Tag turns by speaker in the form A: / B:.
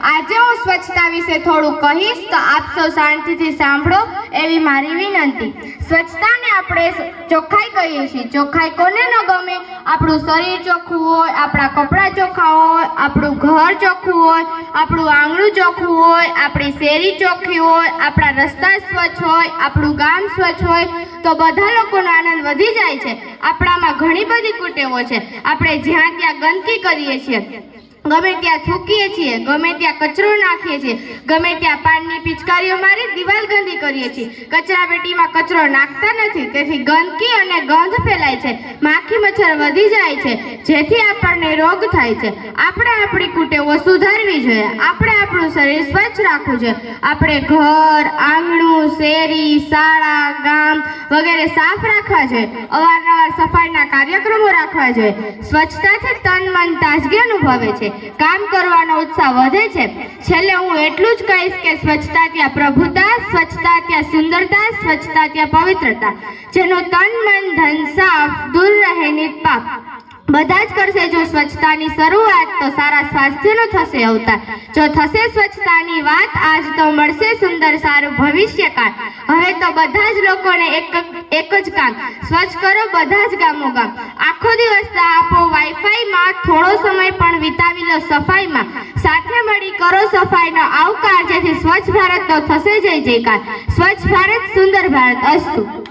A: આજે હું સ્વચ્છતા વિશે થોડું કહીશ, તો આપ સૌ શાંતિથી સાંભળો એવી મારી વિનંતી. સ્વચ્છતાને આપણે ચોખ્ખાઈ કહીએ છીએ. ચોખ્ખાઈ કોને ન ગમે? આપણું શરીર ચોખ્ખું હોય, આપણા કપડાં ચોખ્ખા હોય, આપણું ઘર ચોખ્ખું હોય, આપણું આંગણું ચોખ્ખું હોય, આપણી શેરી ચોખ્ખી હોય, આપણા રસ્તા સ્વચ્છ હોય, આપણું ગામ સ્વચ્છ હોય, તો બધા લોકોનો આનંદ વધી જાય છે. આપણામાં ઘણી બધી કુટેવો છે. આપણે જ્યાં ત્યાં ગંદકી કરીએ છીએ ગમે ત્યાં થૂકીએ છીએ, ગમે ત્યાં કચરો નાખીએ છીએ, ગમે ત્યાં પાનની પિચકારીઓ મારી દિવાલ ગંદી કરીએ છીએ. કચરા પેટીમાં કચરો નાખતા નથી, તેથી ગંદકી અને ગંધ ફેલાય છે, માખી મચ્છર વધી જાય છે, જેથી આપણને રોગ થાય છે. આપણે આપણી કુટેવો સુધારવી જોઈએ, આપણે આપણું શરીર સ્વચ્છ રાખવું જોઈએ. આપણે ઘર, આંગણું, શેરી, શાળા, ગામ વગેરે સાફ રાખવા જોઈએ. અવારનવાર સફાઈના કાર્યક્રમો રાખવા જોઈએ. સ્વચ્છતાથી તન મન તાજગી અનુભવે છે. કામ કરવાનો ઉત્સાહ વધે છે. છેલ્લે હું એટલું જ કહીશ કે સ્વચ્છતા ત્યાં પ્રભુતા, સ્વચ્છતા ત્યાં સુંદરતા, સ્વચ્છતા ત્યાં પવિત્રતા. જેનો તન, મન, ધન, સાફ, દૂર રહે નિષ્પાપ બધા જ કરશે જો સ્વચ્છતાની શરૂઆત, તો સારા સ્વાસ્થ્યનો થશે અવતાર. જો થશે સ્વચ્છતાની વાત, આજ તો મળશે સુંદર સારું ભવિષ્યકાળ. હવે તો બધા જ લોકોને એક એક જ કામ. સ્વચ્છ કરો બધા જ ગામો ગામ. આખો દિવસ પણ સફાઈમાં. સાથે મળી કરો સફાઈનો આવકાર, જેથી સ્વચ્છ ભારત તો થશે. જય જયકાર. સ્વચ્છ ભારત, સુંદર ભારત. અસ્તુ.